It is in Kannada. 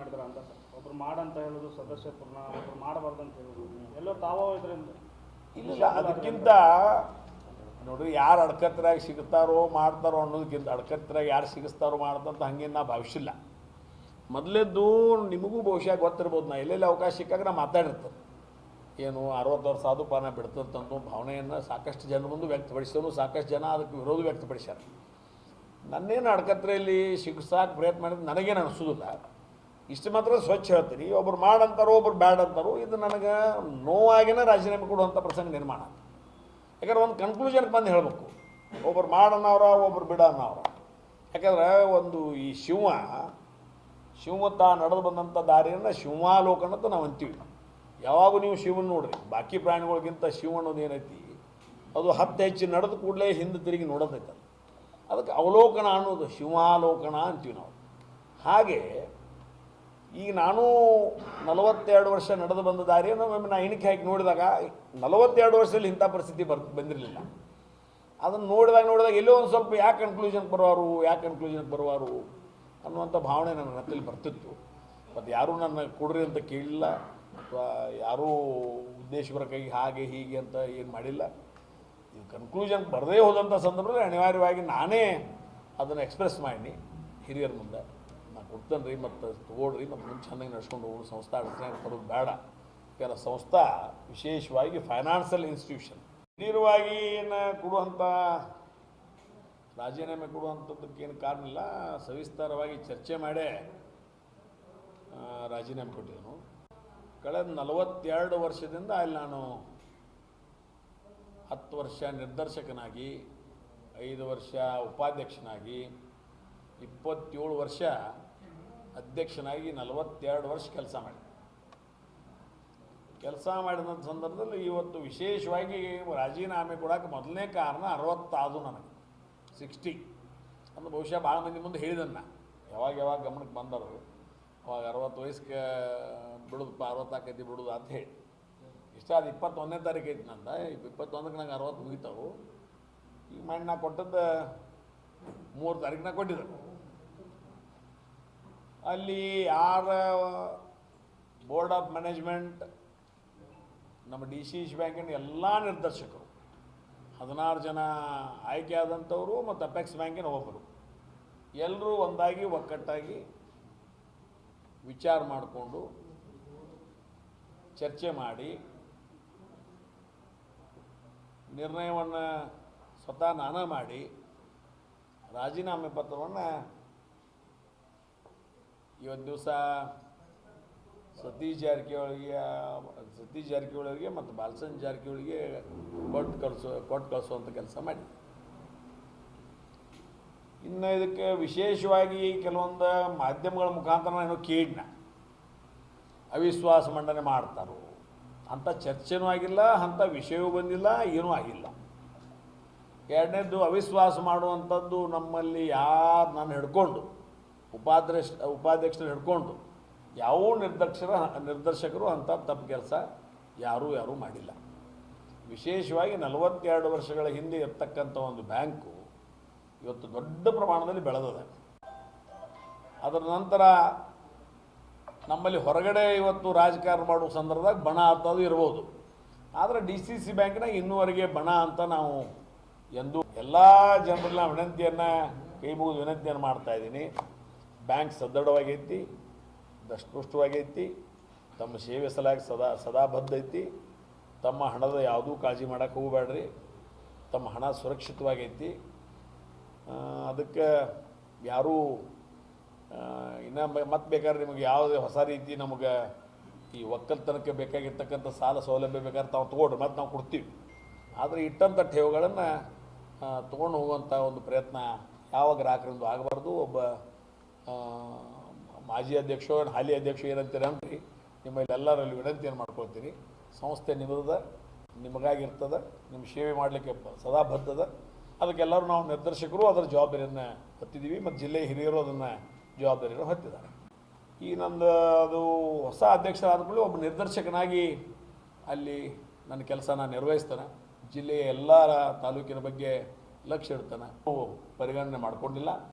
ಮಾಡಿದಾರ ಅಂತ ಸರ್. ಒಬ್ರು ಮಾಡಂತ ಹೇಳೋದು, ಸದಸ್ಯತ್ವನ ಒಬ್ರು ಮಾಡಬಾರ್ದು ಅಂತ ಹೇಳೋದು. ಎಲ್ಲೋ ತಾವೋ ಇದರಿಂದ ಇಲ್ಲ, ಅದಕ್ಕಿಂತ ನೋಡ್ರಿ ಯಾರು ಅಡ್ಕತ್ತರಾಗಿ ಸಿಗ್ತಾರೋ ಮಾಡ್ತಾರೋ ಅನ್ನೋದಕ್ಕಿಂತ ಅಡ್ಕತ್ತರಾಗಿ ಯಾರು ಸಿಗಿಸ್ತಾರೋ ಮಾಡ್ತಂತ ಹಂಗೇನು ನಾ ಭಾವಿಸಿಲ್ಲ. ಮೊದಲೇದ್ದು ನಿಮಗೂ ಬಹುಶಃ ಗೊತ್ತಿರ್ಬೋದು, ನಾ ಎಲ್ಲೆಲ್ಲಿ ಅವಕಾಶ ಸಿಕ್ಕಾಗ ನಾ ಮಾತಾಡಿರ್ತೇನೆ. ಏನು ಅರವತ್ತು ವರ್ಷ ಸಾಧುಪಾನ ಪಾನ ಬಿಡ್ತಂತಂದು ಭಾವನೆಯನ್ನು ಸಾಕಷ್ಟು ಜನ ಮುಂದೆ ವ್ಯಕ್ತಪಡಿಸಿದ್ರು ಸಾಕಷ್ಟು ಜನ ಅದಕ್ಕೆ ವಿರೋಧ ವ್ಯಕ್ತಪಡಿಸ್ಯಾರ. ನನ್ನೇನು ಅಡ್ಕತ್ರೆಯಲ್ಲಿ ಸಿಗಿಸಾಕೆ ಪ್ರಯತ್ನ ಮಾಡಿದ್ರೆ ನನಗೇನು ಅನಿಸೋದಿಲ್ಲ. ಇಷ್ಟು ಮಾತ್ರ ಸ್ವಚ್ಛ ಹೇಳ್ತೀನಿ. ಒಬ್ರು ಮಾಡಂತಾರೋ, ಒಬ್ರು ಬ್ಯಾಡ್ ಅಂತಾರೋ ಇದು ನನಗೆ ನೋವಾಗಿನ ರಾಜೀನಾಮೆ ಕೊಡುವಂಥ ಪ್ರಸಂಗ ನಿರ್ಮಾಣ. ಯಾಕಂದ್ರೆ ಒಂದು ಕನ್ಕ್ಲೂಷನ್ಗೆ ಬಂದು ಹೇಳಬೇಕು. ಒಬ್ಬರು ಮಾಡನ್ನವ್ರ ಒಬ್ರು ಬಿಡ ಅನ್ನವ್ರ ಯಾಕಂದ್ರೆ ಒಂದು ಈ ಶಿವ ಶಿವ ತಾ ನಡೆದು ಬಂದಂಥ ದಾರಿಯನ್ನು ಶಿವಾಲೋಕನ ಅಂತ ನಾವು ಅಂತೀವಿ. ಯಾವಾಗೂ ನೀವು ಶಿವನ್ ನೋಡ್ರಿ. ಬಾಕಿ ಪ್ರಾಣಿಗಳಿಗಿಂತ ಶಿವ ಅನ್ನೋದು ಏನೈತಿ? ಅದು ಹತ್ತು ಹೆಚ್ಚು ನಡೆದ ಕೂಡಲೇ ಹಿಂದೆ ತಿರುಗಿ ನೋಡೋದೈತೆ ಅದಕ್ಕೆ ಅವಲೋಕನ ಅನ್ನೋದು ಶಿವಾಲೋಕನ ಅಂತೀವಿ ನಾವು. ಹಾಗೆ ಈಗ ನಾನು ನಲವತ್ತೆರಡು ವರ್ಷ ನಡೆದು ಬಂದ ದಾರಿಯನ್ನು ಒಮ್ಮೆ ನಾ ಎಣಿಕೆ ಹಾಕಿ ನೋಡಿದಾಗ ನಲವತ್ತೆರಡು ವರ್ಷದಲ್ಲಿ ಇಂಥ ಪರಿಸ್ಥಿತಿ ಬರ್, ಬಂದಿರಲಿಲ್ಲ. ಅದನ್ನು ನೋಡಿದಾಗ ನೋಡಿದಾಗ ಎಲ್ಲೋ ಒಂದು ಸ್ವಲ್ಪ ಯಾಕೆ ಕನ್ಕ್ಲೂಷನ್ಗೆ ಬರುವಾರು ಯಾಕೆ ಕನ್ಕ್ಲೂಷನ್ಗೆ ಬರುವಾರು ಅನ್ನುವಂಥ ಭಾವನೆ ನನ್ನ ಹತ್ತಲ್ಲಿ ಬರ್ತಿತ್ತು. ಮತ್ತು ಯಾರೂ ನನ್ನ ಕೊಡ್ರಿ ಅಂತ ಕೇಳಿಲ್ಲ, ಅಥವಾ ಯಾರೂ ಉದ್ದೇಶಪರಕ್ಕಾಗಿ ಹಾಗೆ ಹೀಗೆ ಅಂತ ಏನು ಮಾಡಿಲ್ಲ. ಈ ಕನ್ಕ್ಲೂಷನ್ ಬರದೇ ಹೋದಂಥ ಸಂದರ್ಭದಲ್ಲಿ ಅನಿವಾರ್ಯವಾಗಿ ನಾನೇ ಅದನ್ನು ಎಕ್ಸ್ಪ್ರೆಸ್ ಮಾಡಿ ಹಿರಿಯರ ಮುಂದೆ. ನಾನು ಕೊಡ್ತೇನೆ ರೀ ಮತ್ತು ತೊಗೊಳ್ರಿ ಮತ್ತು ಮುಂದೆ ಚೆನ್ನಾಗಿ ನಡ್ಸ್ಕೊಂಡು ಹೋಗೋ ಸಂಸ್ಥೆ ಅಡಚಣೆ ತರೋದು ಬೇಡ. ಯಾಕಂದ್ರೆ ಸಂಸ್ಥಾ ವಿಶೇಷವಾಗಿ ಫೈನಾನ್ಷಿಯಲ್ ಇನ್ಸ್ಟಿಟ್ಯೂಷನ್ ನೇರವಾಗಿ ಏನು ಕೊಡುವಂಥ ರಾಜೀನಾಮೆ ಕೊಡುವಂಥದ್ದಕ್ಕೇನು ಕಾರಣ ಇಲ್ಲ. ಸವಿಸ್ತಾರವಾಗಿ ಚರ್ಚೆ ಮಾಡೇ ರಾಜೀನಾಮೆ ಕೊಟ್ಟಿದ್ದನು ಕಳೆದ ನಲವತ್ತೆರಡು ವರ್ಷದಿಂದ ಅಲ್ಲಿ ನಾನು ಹತ್ತು ವರ್ಷ ನಿರ್ದೇಶಕನಾಗಿ, ಐದು ವರ್ಷ ಉಪಾಧ್ಯಕ್ಷನಾಗಿ, ಇಪ್ಪತ್ತೇಳು ವರ್ಷ ಅಧ್ಯಕ್ಷನಾಗಿ ನಲವತ್ತೆರಡು ವರ್ಷ ಕೆಲಸ ಮಾಡಿದೆ. ಕೆಲಸ ಮಾಡಿದಂಥ ಸಂದರ್ಭದಲ್ಲಿ ಇವತ್ತು ವಿಶೇಷವಾಗಿ ರಾಜೀನಾಮೆ ಕೊಡೋಕೆ ಮೊದಲನೇ ಕಾರಣ ಅರವತ್ತಾದು ನನಗೆ. ಸಿಕ್ಸ್ಟಿ. ಅಂದ್ರೆ ಬಹುಶಃ ಭಾಳ ಮಂದಿ ಮುಂದೆ ಹೇಳಿದನ್ನ. ಯಾವಾಗ ಯಾವಾಗ ಗಮನಕ್ಕೆ ಬಂದರು. ಅವಾಗ ಅರವತ್ತು ವಯಸ್ಸಿಗೆ ಬಿಡೋದಪ್ಪ, ಅರವತ್ತಾಕೈತಿ ಬಿಡೋದು ಅಂತ ಹೇಳಿ. ಇಷ್ಟ ಅದು ಇಪ್ಪತ್ತೊಂದನೇ ತಾರೀಕು ಐತಿ ನಂದ. ಇಪ್ಪತ್ತೊಂದಕ್ಕೆ ನಂಗೆ ಅರವತ್ತು ಮುಗಿತಾವು. ಈಗ ಮಾಡಿ ನಾ ಕೊಟ್ಟದ್ದು ಮೂರು ನಾ ಕೊಟ್ಟಿದ್ದೆ ಅಲ್ಲಿ ಯಾರ ಬೋರ್ಡ್ ಆಫ್ ಮ್ಯಾನೇಜ್ಮೆಂಟ್ ನಮ್ಮ ಡಿ ಸಿ ಸಿ ಬ್ಯಾಂಕಿನ ಎಲ್ಲ ನಿರ್ದೇಶಕರು, ಹದಿನಾರು ಜನ ಆಯ್ಕೆ ಆದಂಥವರು ಮತ್ತು ಅಪೆಕ್ಸ್ ಬ್ಯಾಂಕಿನ ಒಬ್ಬರು. ಎಲ್ಲರೂ ಒಂದಾಗಿ ಒಕ್ಕಟ್ಟಾಗಿ ವಿಚಾರ ಮಾಡಿಕೊಂಡು ಚರ್ಚೆ ಮಾಡಿ ನಿರ್ಣಯವನ್ನು ಸ್ವತಃ ನಾನೇ ಮಾಡಿ ರಾಜೀನಾಮೆ ಪತ್ರವನ್ನು ಇವತ್ತು ದಿವಸ ಸತೀಶ್ ಜಾರಕಿಹೊಳಿಗೆ ಸತೀಶ್ ಜಾರಕಿಹೊಳಿಗೆ ಮತ್ತು ಬಾಲಸನ್ ಜಾರಕಿಹೊಳಿಗೆ ಕೊಟ್ಟು ಕಳಿಸೋ, ಕೊಟ್ಟು ಕಳಿಸುವಂಥ ಕೆಲಸ ಮಾಡಿ. ಇನ್ನು ಇದಕ್ಕೆ ವಿಶೇಷವಾಗಿ ಕೆಲವೊಂದು ಮಾಧ್ಯಮಗಳ ಮುಖಾಂತರ ಏನು ಕೇಳಿನ ಅವಿಶ್ವಾಸ ಮಂಡನೆ ಮಾಡ್ತಾರೋ, ಅಂಥ ಚರ್ಚೆನೂ ಆಗಿಲ್ಲ, ಅಂಥ ವಿಷಯವೂ ಬಂದಿಲ್ಲ, ಏನೂ ಆಗಿಲ್ಲ. ಎರಡನೇದು ಅವಿಶ್ವಾಸ ಮಾಡುವಂಥದ್ದು ನಮ್ಮಲ್ಲಿ ಯಾರು ನಾನು ಹಿಡ್ಕೊಂಡು ಉಪಾಧ್ಯಕ್ಷ, ಉಪಾಧ್ಯಕ್ಷರು ಹಿಡ್ಕೊಂಡು ಯಾವ ನಿರ್ದಕ್ಷರ ನಿರ್ದೇಶಕರು ಅಂಥ ತಪ್ಪು ಕೆಲಸ ಯಾರೂ ಯಾರೂ ಮಾಡಿಲ್ಲ. ವಿಶೇಷವಾಗಿ ನಲವತ್ತೆರಡು ವರ್ಷಗಳ ಹಿಂದೆ ಇರ್ತಕ್ಕಂಥ ಒಂದು ಬ್ಯಾಂಕು ಇವತ್ತು ದೊಡ್ಡ ಪ್ರಮಾಣದಲ್ಲಿ ಬೆಳೆದಿದೆ. ಅದರ ನಂತರ ನಮ್ಮಲ್ಲಿ ಹೊರಗಡೆ ಇವತ್ತು ರಾಜಕಾರಣ ಮಾಡುವ ಸಂದರ್ಭದಾಗ ಬಣ ಅಂತದು ಇರ್ಬೋದು. ಆದರೆ ಡಿ ಸಿ ಸಿ ಬ್ಯಾಂಕ್ನಾಗ ಇನ್ನೂವರೆಗೆ ಬಣ ಅಂತ ನಾವು ಎಂದು ಎಲ್ಲ ಜನರಲ್ಲಿ ನಾವು ವಿನಂತಿಯನ್ನು, ಕೈ ಮುಗಿದು ವಿನಂತಿಯನ್ನು ಮಾಡ್ತಾ ಇದ್ದೀನಿ. ಬ್ಯಾಂಕ್ ಸದೃಢವಾಗೈತಿ ದಷ್ಟಪುಷ್ಟವಾಗೈತಿ ತಮ್ಮ ಸೇವೆ ಸಲಾಗಿ ಸದಾ ಸದಾ ಬದ್ಧ ಐತಿ, ತಮ್ಮ ಹಣದ ಯಾವುದೂ ಕಾಳಜಿ ಮಾಡೋಕೆ ಹೋಗಬೇಡ್ರಿ, ತಮ್ಮ ಹಣ ಸುರಕ್ಷಿತವಾಗೈತಿ ಅದಕ್ಕೆ ಯಾರೂ ಇನ್ನು ಮತ್ತೆ ಬೇಕಾದ್ರೆ ನಿಮಗೆ ಯಾವುದೇ ಹೊಸ ರೀತಿ ನಮಗೆ ಈ ಒಕ್ಕಲ್ತನಕ್ಕೆ ಬೇಕಾಗಿರ್ತಕ್ಕಂಥ ಸಾಲ ಸೌಲಭ್ಯ ಬೇಕಾದ್ರೆ ತಾವು ತೊಗೊಳ್ರಿ ಮತ್ತು ನಾವು ಕೊಡ್ತೀವಿ. ಆದರೆ ಇಟ್ಟಂಥ ಠೇವುಗಳನ್ನು ತೊಗೊಂಡು ಹೋಗುವಂಥ ಒಂದು ಪ್ರಯತ್ನ ಯಾವ ಗ್ರಾಹಕರಿಂದ ಆಗಬಾರ್ದು, ಒಬ್ಬ ಮಾಜಿ ಅಧ್ಯಕ್ಷ ಹಾಲಿ ಅಧ್ಯಕ್ಷ ಏನಂತೀರ ಅಂದ್ರಿ, ನಿಮ್ಮಲ್ಲಿ ಎಲ್ಲರಲ್ಲಿ ವಿನಂತಿಯನ್ನು ಮಾಡ್ಕೊಳ್ತೀನಿ. ಸಂಸ್ಥೆ ನಿಮ್ಮದ ನಿಮಗಾಗಿರ್ತದೆ ನಿಮ್ಮ ಸೇವೆ ಮಾಡಲಿಕ್ಕೆ ಸದಾ ಬದ್ಧದ ಅದಕ್ಕೆಲ್ಲರೂ ನಾವು ನಿರ್ದೇಶಕರು, ಅದರ ಜವಾಬ್ದಾರಿಯನ್ನು ಹೊತ್ತಿದ್ದೀವಿ ಮತ್ತು ಜಿಲ್ಲೆಯ ಹಿರಿಯರು ಅದನ್ನು ಜವಾಬ್ದಾರಿಯನ್ನು ಹೊತ್ತಿದ್ದಾರೆ. ಈ ನಂದು ಅದು ಹೊಸ ಅಧ್ಯಕ್ಷರಾದ ಕೂಡಲೇ ಒಬ್ಬ ನಿರ್ದೇಶಕನಾಗಿ ಅಲ್ಲಿ ನನ್ನ ಕೆಲಸ ನಾನು ನಿರ್ವಹಿಸ್ತಾನೆ. ಜಿಲ್ಲೆಯ ಎಲ್ಲ ತಾಲೂಕಿನ ಬಗ್ಗೆ ಲಕ್ಷ್ಯ ಇಡ್ತಾನೆ. ಪರಿಗಣನೆ ಮಾಡಿಕೊಂಡಿಲ್ಲ.